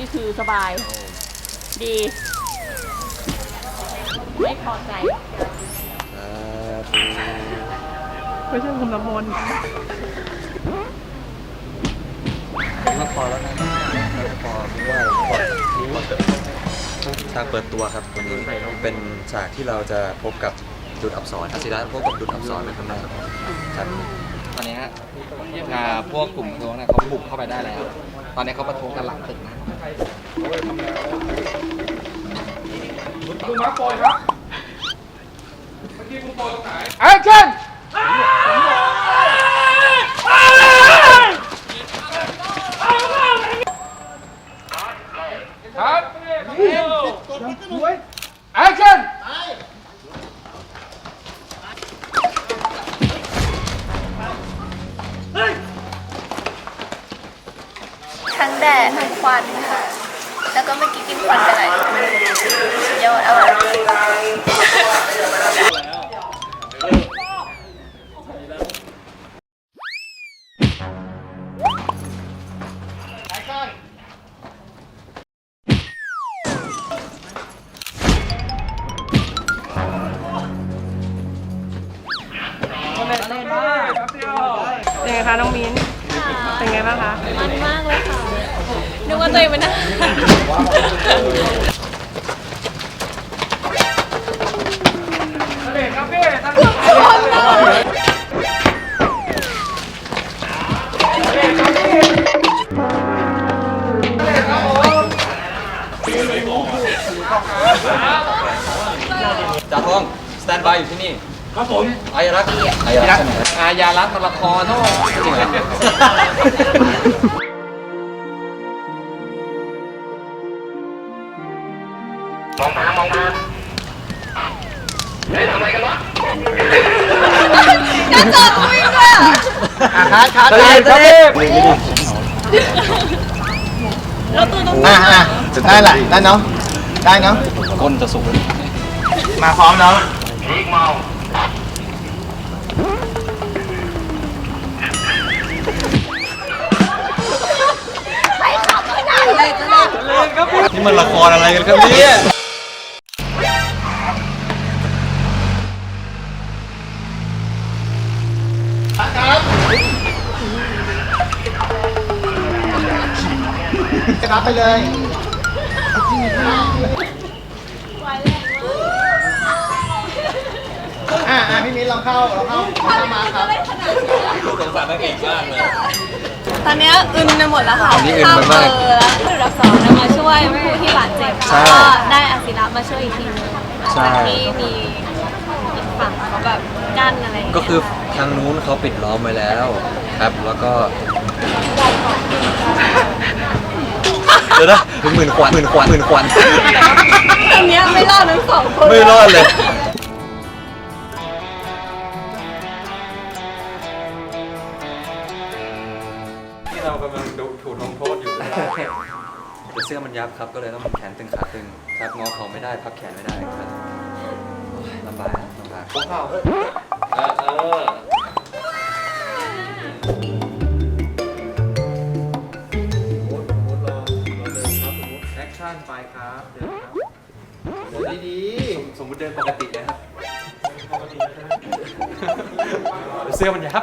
นี่คือสบาย ดี ไม่พอใจ ไม่ใช่คุณละมนมาพอแล้วนะพอเพราะว่าพอทางเปิดตัวครับวันนี้เป็นฉากที่เราจะพบกับดุดอับสรอาศิระพบกับดุดอับสรในตำนานครับ ตอนนี้ฮะพวกกลุ่มทวงเนี่ยเขาบุกเข้าไปได้แล้ว ตอนนี้เขาประท้วงกันหลังตึกนะคุณมาโปรยครับ เมื่อกี้คุณโปรยตรงไหน แอคชั่น ทั้งแดดทั้งควันค่ะ แล้วก็เมื่อกี้กินควันไปหลายสุดยอดอร่อย มันมากเลยค่ะ นึกว่าตัวเองเป็นอาหารจ่าทองสแตนบายอยู่ที่นี่ ครับผมอายรักษ์อายรักษ์ใช่ไหมอาญารักษ์ละครโน่จริงเหรอน่าจะวิ่งเลยอะคัดคัดคัดแล้วตัวตรงอะอะได้แหละได้เนาะได้เนาะก้นจะสูงมาพร้อมเนาะ นี่มันละครอะไรกันครับเนี่ยรับไปเลยอะอะพี่มิ้นลองเข้าลองเข้าเข้ามาครับ สงสารนักเอกมากเลย ตอนเนี้ยอึนไปหมดแล้วค่ะตอนนี้อึนข้ามมากเบอร์แล้วคือดับสองเนี่ยมาช่วยผู้ที่บาดเจ็บใช่แล้วก็ได้อาศิระมาช่วยอีกทีนึงใช่ จากที่มีอีกฝั่งเขาแบบกั้นอะไรอย่างเงี้ยก็คือทางนู้นเขาปิดล้อมไว้แล้วครับ แล้วก็เดี๋ยวนะเป็นหมื่นควันหมื่นควันหมื่นควันอันเนี้ยไม่รอดทั้งสองคนไม่รอดเลย กำลังดูถูกลงโทษอยู่แต่เสื้อมันยับครับก็เลยต้องแขนตึงขาตึงครับงอเขาไม่ได้พับแขนไม่ได้ครับลำบากลำบากเออเออแอคชั่นไปครับเดินครับเดี๋ยวดีสมมติเดินปกตินะครับเสื้อมันยับ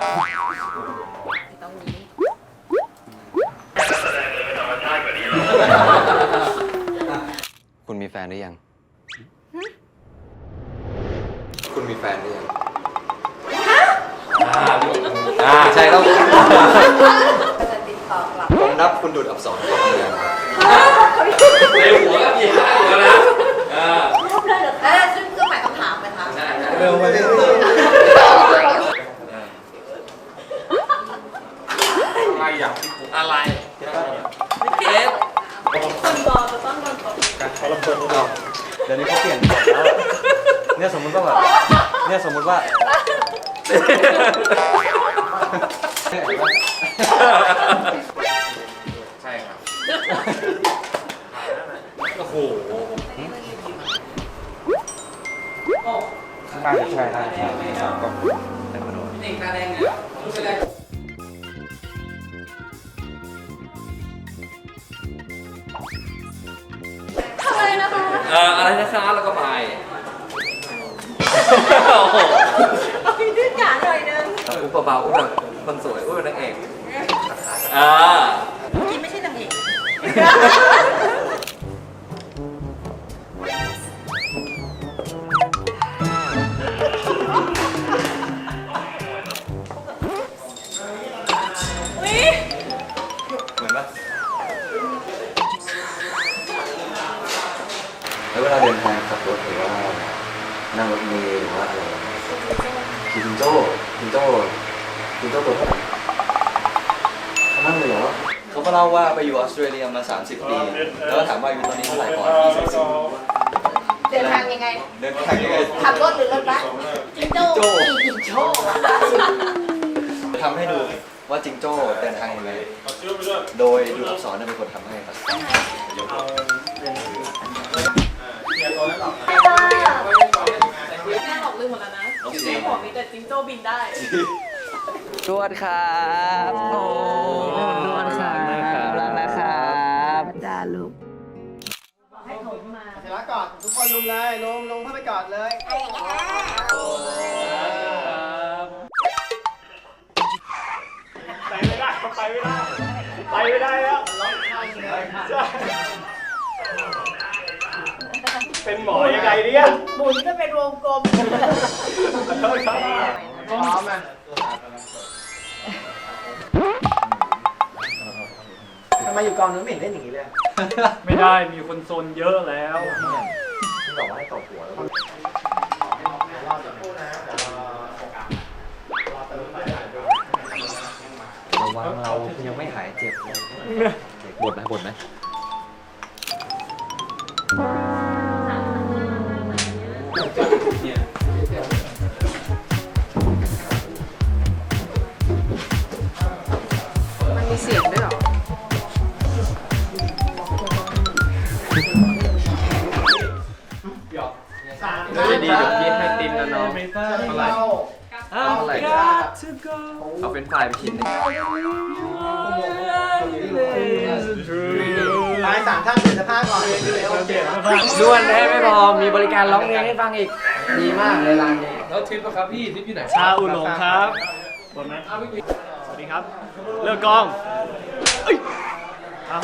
นหรือยัง คุณมีแฟนหรือยังอ่าใช่ต้องผมรับคุณดูดอับสรเข้าทำงานครับในหัวก็มีห้าหัวนะเออแล้วซึ่งเครื่องหมายคำถามไหมคะใช่ใช่ๆเร็วไปเรื่อยอะไรอย่างอะไรเกส คนรอจะต้องโดนตบเดี๋ยวนี้เขาเปลี่ยนกฎแล้วอะเนี่ยสมมุติว่าแบบเนี่ยสมมุติว่าใช่ อะไรนะคะแล้วก็ไปโอ้โหดื้อจ๋าหน่อยนึงอุ้มเบาๆอุ้มแบบคนสวยอุ้มเป็นนางเอกอ่ากินไม่ใช่นางเอก แล้วเวลาเดินทางขับรถหรือว่านั่งรถเมล์หรือว่าอะไรขี่จิงโจ้จิงโจ้จิงโจ้ตัวเท่าไหร่เขานั่งเลยเหรอเขาก็เล่าว่าไปอยู่ออสเตรเลียมา 30 ปี แล้วก็ถามว่าอายู่ตอนนี้เท่าไหร่ก่อน24เดินทางยังไงเดินทางยังไงขับรถหรือรถบัสจิงโจ้โจ้ขี่จิงโจ้ทำให้ดูว่าจิงโจ้เดินทางยังไงโดยดูอักษรเนี่ยเป็นคนทำให้ครับ แม่บอกลืมหมดแล้วนะในหัวมีแต่จิงโจ้บินได้ จวดครับโอ้จวดครับรักนะครับเสร็จแล้วกอดทุกคนลุมเลยลงลงเข้าไปกอดเลยไปไม่ได้ไปไม่ได้ไปไม่ได้แล้วใช่ เป็นหมอยังไงเนี่ยหมุนก็เป็นวงกลมขอโทษครับพร้อมอะทำไมอยู่กองนู้นไม่เห็นเล่นอย่างนี้เลยไม่ได้มีคนโซนเยอะแล้วที่บอกว่าให้ตบหัวแล้วระวังเรายังไม่หายเจ็บเลยบดไหมบดไหม เอาเป็นฝ่ายไปชิ้นหนึงไปสามท่านเปลี่ยนเสื้อผ้าก่อนโอเคด้วนได้ไม่พอมีบริการร้องเพลงให้ฟังอีก ดีมากเลยร้านนี้ แล้วทิปอะครับพี่ทิปอยู่ไหนชาอุหลงครับบนไหมสวัสดีครับ เลิกกล้องเอ้ยเอา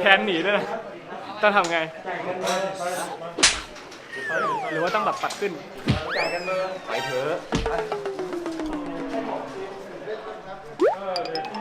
แพนหนีด้วยนะต้องทำไง หรือว่าต้องแบบปัดขึ้น ไปเถอะ ยั